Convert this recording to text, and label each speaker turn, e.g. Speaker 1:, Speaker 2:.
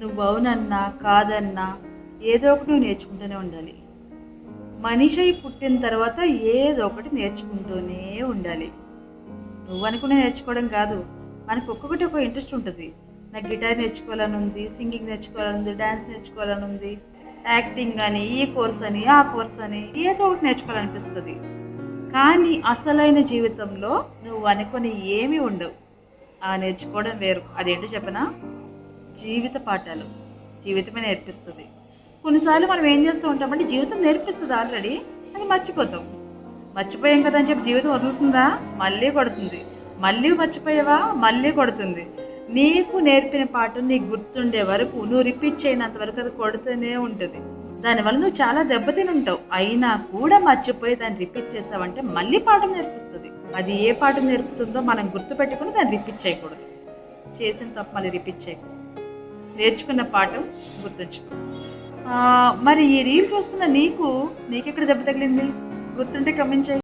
Speaker 1: నువ్వు అవునన్నా కాదన్నా ఏదో ఒకటి నువ్వు నేర్చుకుంటూనే ఉండాలి. మనిషి పుట్టిన తర్వాత ఏదో ఒకటి నేర్చుకుంటూనే ఉండాలి. నువ్వు అనుకునే నేర్చుకోవడం కాదు మనకు ఒక్కొక్కటి ఒక ఇంట్రెస్ట్ ఉంటుంది. నాకు గిటార్ నేర్చుకోవాలని ఉంది సింగింగ్ నేర్చుకోవాలని ఉంది డ్యాన్స్ నేర్చుకోవాలని ఉంది యాక్టింగ్ అని ఈ కోర్స్ అని ఆ కోర్స్ అని ఏదో ఒకటి నేర్చుకోవాలనిపిస్తుంది. కానీ అసలైన జీవితంలో నువ్వు అనుకుని ఏమీ ఉండవు. ఆ నేర్చుకోవడం వేరు. అదేంటో చెప్పనా? జీవిత పాఠాలు జీవితమే నేర్పిస్తుంది. కొన్నిసార్లు మనం ఏం చేస్తూ ఉంటామంటే జీవితం నేర్పిస్తుంది ఆల్రెడీ అది మర్చిపోతాం. మర్చిపోయాం కదా అని చెప్పి జీవితం వదులుతుందా? మళ్ళీ కొడుతుంది. మళ్ళీ మర్చిపోయావా? మళ్ళీ కొడుతుంది. నీకు నేర్పిన పాఠం నీకు గుర్తుండే వరకు నువ్వు రిపీట్ చేయనంత వరకు అది కొడుతూనే ఉంటుంది. దానివల్ల నువ్వు చాలా దెబ్బతిని ఉంటావు. అయినా కూడా మర్చిపోయి దాన్ని రిపీట్ చేసావంటే మళ్ళీ పాఠం నేర్పిస్తుంది. అది ఏ పాఠం నేర్పుతుందో మనం గుర్తుపెట్టుకుని దాన్ని రిపీట్ చేయకూడదు. చేసిన తప్పు మళ్ళీ రిపీట్ చేయకూడదు. నేర్చుకున్న పాఠం గుర్తుంచుకో. మరి ఈ రీల్ చూస్తున్న నీకు నీకెక్కడ దెబ్బ తగిలింది? గుర్తుంటే కమెంట్ చేయి.